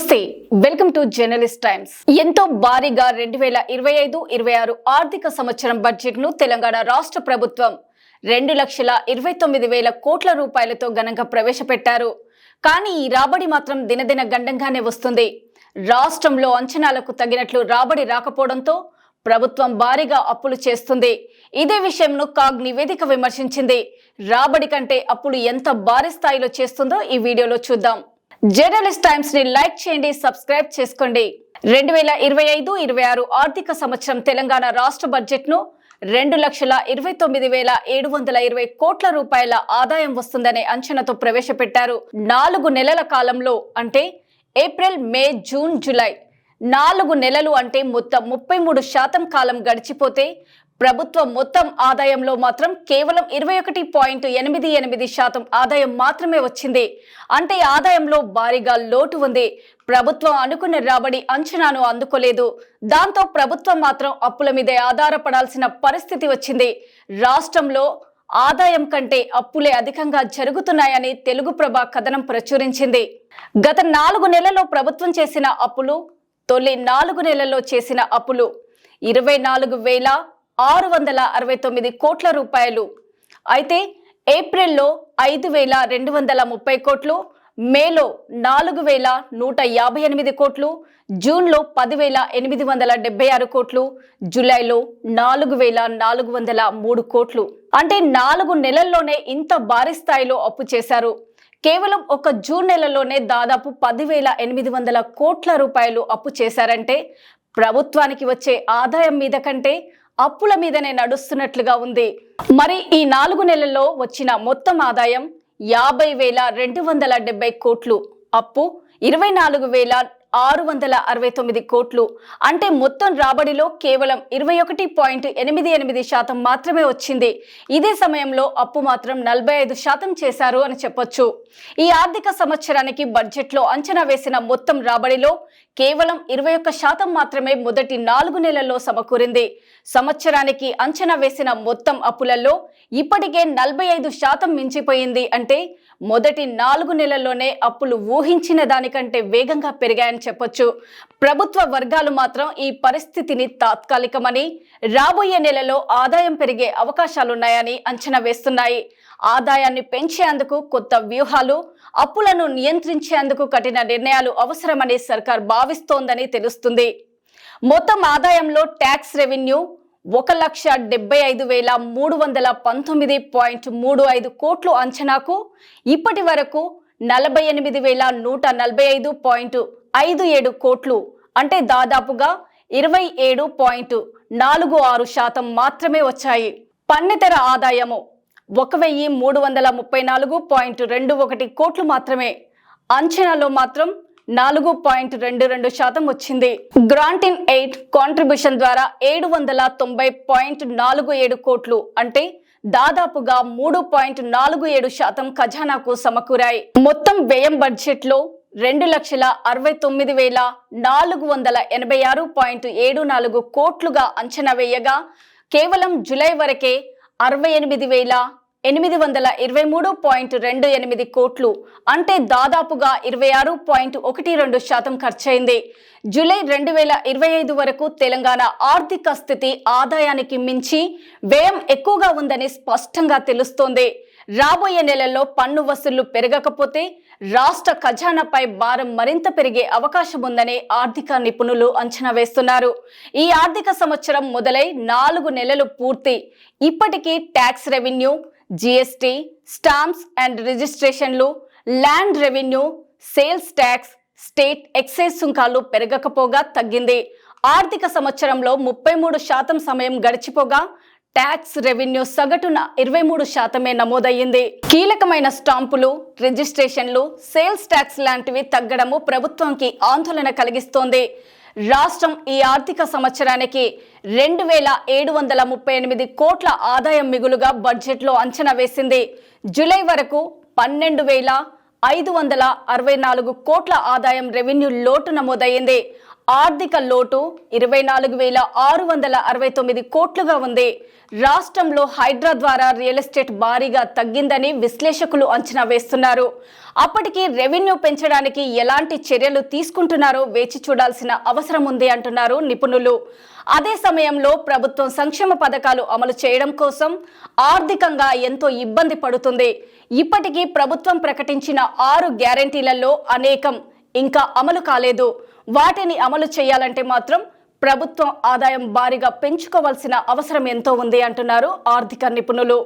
నమస్తే welcome to journalist times. ఎంతో భారీగా రెండు వేల ఇరవై ఐదు ఇరవై ఆరు ఆర్థిక సంవత్సరం బడ్జెట్ను తెలంగాణ రాష్ట్ర ప్రభుత్వం రెండు లక్షల ఇరవై తొమ్మిది వేల కోట్ల రూపాయలతో ఘనంగా ప్రవేశపెట్టారు. కానీ ఈ రాబడి మాత్రం దినదిన గండంగానే వస్తుంది. రాష్ట్రంలో అంచనాలకు తగినట్లు రాబడి రాకపోవడంతో ప్రభుత్వం భారీగా అప్పులు చేస్తుంది. ఇదే విషయంను కాగ్ నివేదిక విమర్శించింది. రాబడి కంటే అప్పులు ఎంత భారీ స్థాయిలో చేస్తుందో ఈ వీడియోలో చూద్దాం. జర్నలిస్ట్ టైమ్స్ని లైక్ చేయండి సబ్స్క్రైబ్ చేసుకోండి. రెండు వేల ఇరవై ఐదు ఇరవై ఆరు ఆర్థిక సంవత్సరం తెలంగాణ రాష్ట్ర బడ్జెట్ను రెండు లక్షల ఇరవై తొమ్మిది వేల ఏడు వందల ఇరవై కోట్ల రూపాయల ఆదాయం వస్తుందనే అంచనాతో ప్రవేశపెట్టారు. నాలుగు నెలల కాలంలో అంటే ఏప్రిల్ మే జూన్ జూలై నాలుగు నెలలు అంటే మొత్తం ముప్పై మూడు శాతం కాలం గడిచిపోతే ప్రభుత్వం మొత్తం ఆదాయంలో మాత్రం కేవలం ఇరవై ఒకటి పాయింట్ ఎనిమిది ఎనిమిది శాతం ఆదాయం మాత్రమే వచ్చింది. అంటే ఆదాయంలో భారీగా లోటు ఉంది. ప్రభుత్వం అనుకున్న రాబడి అంచనాను అందుకోలేదు. దాంతో ప్రభుత్వం మాత్రం అప్పుల మీదే ఆధారపడాల్సిన పరిస్థితి వచ్చింది. రాష్ట్రంలో ఆదాయం కంటే అప్పులే అధికంగా జరుగుతున్నాయని తెలుగు ప్రభ కథనం ప్రచురించింది. గత నాలుగు నెలల్లో ప్రభుత్వం చేసిన అప్పులు తొలి నాలుగు నెలల్లో చేసిన అప్పులు ఇరవై నాలుగు వేల ఆరు వందల అరవై తొమ్మిది కోట్ల రూపాయలు. అయితే ఏప్రిల్లో ఐదు వేల రెండు వందల ముప్పై కోట్లు మేలో నాలుగు వేల నూట యాభై ఎనిమిది కోట్లు జూన్లో పదివేల ఎనిమిది వందల డెబ్బై ఆరు కోట్లు జూలైలో నాలుగు వేల నాలుగు వందల మూడు కోట్లు. అంటే నాలుగు నెలల్లోనే ఇంత భారీ స్థాయిలో అప్పు చేశారు. కేవలం ఒక జూన్ నెలలోనే దాదాపు పదివేల ఎనిమిది వందల కోట్ల రూపాయలు అప్పు చేశారంటే ప్రభుత్వానికి వచ్చే ఆదాయం మీద కంటే అప్పుల మీదనే నడుస్తున్నట్లుగా ఉంది. మరి ఈ నాలుగు నెలల్లో వచ్చిన మొత్తం ఆదాయం యాభై వేల రెండు వందల డెబ్బై కోట్లు. అప్పు ఇరవై నాలుగు వేల ఆరు వందల అరవై తొమ్మిది కోట్లు. అంటే మొత్తం రాబడిలో కేవలం ఇరవై ఒకటి పాయింట్ ఎనిమిది ఎనిమిది శాతం మాత్రమే వచ్చింది. ఇదే సమయంలో అప్పు మాత్రం నలభై ఐదు శాతం చేశారు అని చెప్పొచ్చు. ఈ ఆర్థిక సంవత్సరానికి బడ్జెట్లో అంచనా వేసిన మొత్తం రాబడిలో కేవలం ఇరవై ఒక్క శాతం మాత్రమే మొదటి నాలుగు నెలల్లో సమకూరింది. సంవత్సరానికి అంచనా వేసిన మొత్తం అప్పులలో ఇప్పటికే నలభై ఐదు శాతం మించిపోయింది అంటే మొదటి నాలుగు నెలల్లోనే అప్పులు ఊహించిన దానికంటే వేగంగా పెరిగాయని చెప్పొచ్చు. ప్రభుత్వ వర్గాలు మాత్రం ఈ పరిస్థితిని తాత్కాలికమని రాబోయే నెలలో ఆదాయం పెరిగే అవకాశాలున్నాయని అంచనా వేస్తున్నాయి. ఆదాయాన్ని పెంచేందుకు కొత్త వ్యూహాలు అప్పులను నియంత్రించేందుకు కఠిన నిర్ణయాలు అవసరమని సర్కార్ భావిస్తోందని తెలుస్తుంది. మొత్తం ఆదాయంలో ట్యాక్స్ రెవెన్యూ ఒక లక్ష డెబ్బై ఐదు వేల మూడు వందల పంతొమ్మిది పాయింట్ మూడు ఐదు కోట్లు అంచనాకు ఇప్పటి వరకు నలభై ఎనిమిది వేల నూట నలభై ఐదు పాయింట్ ఐదు ఏడు కోట్లు. అంటే దాదాపుగా ఇరవై ఏడు పాయింట్ నాలుగు ఆరు శాతం మాత్రమే వచ్చాయి. పన్నెతర ఆదాయము ఒక వెయ్యి మూడు వందల ముప్పై నాలుగు పాయింట్ రెండు ఒకటి కోట్లు మాత్రమే. అంచనాలో మాత్రం నాలుగు పాయింట్ రెండు రెండు శాతం వచ్చింది. గ్రాంట్ ఇన్ ఎయిట్ కాంట్రిబ్యూషన్ ద్వారా ఏడు వందల తొంభై పాయింట్ నాలుగు ఏడు కోట్లు అంటే దాదాపుగా మూడు పాయింట్ నాలుగు ఏడు శాతం ఖజానాకు సమకూరాయి. మొత్తం వ్యయం బడ్జెట్లో రెండు లక్షల అరవై తొమ్మిది వేల నాలుగు వందల ఎనభై ఆరు పాయింట్ ఏడు నాలుగు కోట్లుగా అంచనా వేయగా కేవలం జులై వరకే అరవై ఎనిమిది వేల ఎనిమిది వందల ఇరవై మూడు పాయింట్ రెండు ఎనిమిది కోట్లు అంటే దాదాపుగా ఇరవై ఆరు పాయింట్ ఒకటి రెండు శాతం ఖర్చయింది. జూలై రెండు వేల ఇరవై ఐదు వరకు తెలంగాణ ఆర్థిక స్థితి ఆదాయానికి మించి వ్యయం ఎక్కువగా ఉందని స్పష్టంగా తెలుస్తోంది. రాబోయే నెలల్లో పన్ను వసూళ్ళు పెరగకపోతే రాష్ట్ర ఖజానాపై భారం మరింత పెరిగే అవకాశం ఉందని ఆర్థిక నిపుణులు అంచనా వేస్తున్నారు. ఈ ఆర్థిక సంవత్సరం మొదలై నాలుగు నెలలు పూర్తి. ఇప్పటికీ tax revenue GST stamps and రిజిస్ట్రేషన్లు land revenue sales tax state excise సుంకాలు పెరగకపోగా తగ్గింది. ఆర్థిక సంవత్సరంలో ముప్పై మూడు శాతం సమయం గడిచిపోగా ట్యాక్స్ రెవెన్యూ సగటున ఇరవై మూడు శాతమే నమోదయ్యింది. కీలకమైన స్టాంపులు రిజిస్ట్రేషన్లు సేల్స్ ట్యాక్స్ లాంటివి తగ్గడము ప్రభుత్వంకి ఆందోళన కలిగిస్తోంది. రాష్ట్రం ఈ ఆర్థిక సంవత్సరానికి రెండు వేల ఏడు వందల ముప్పై ఎనిమిది కోట్ల ఆదాయం మిగులుగా బడ్జెట్లో అంచనా వేసింది. జూలై వరకు పన్నెండు వేల ఐదు వందల అరవై నాలుగు కోట్ల ఆదాయం రెవెన్యూ లోటు నమోదయ్యింది. ఆర్థిక లోటు ఇరవై నాలుగు వేల ఆరు వందల అరవై తొమ్మిది కోట్లుగా ఉంది. రాష్ట్రంలో హైడ్రా ద్వారా రియల్ ఎస్టేట్ భారీగా తగ్గిందని విశ్లేషకులు అంచనా వేస్తున్నారు. అప్పటికి రెవెన్యూ పెంచడానికి ఎలాంటి చర్యలు తీసుకుంటున్నారో వేచి చూడాల్సిన అవసరం ఉంది అంటున్నారు నిపుణులు. అదే సమయంలో ప్రభుత్వం సంక్షేమ పథకాలు అమలు చేయడం కోసం ఆర్థికంగా ఎంతో ఇబ్బంది పడుతుంది. ఇప్పటికీ ప్రభుత్వం ప్రకటించిన ఆరు గ్యారంటీలలో అనేకం ఇంకా అమలు కాలేదు. వాటిని అమలు చేయాలంటే మాత్రం ప్రభుత్వం ఆదాయం భారీగా పెంచుకోవాల్సిన అవసరం ఎంతో ఉంది అంటున్నారు ఆర్థిక నిపుణులు.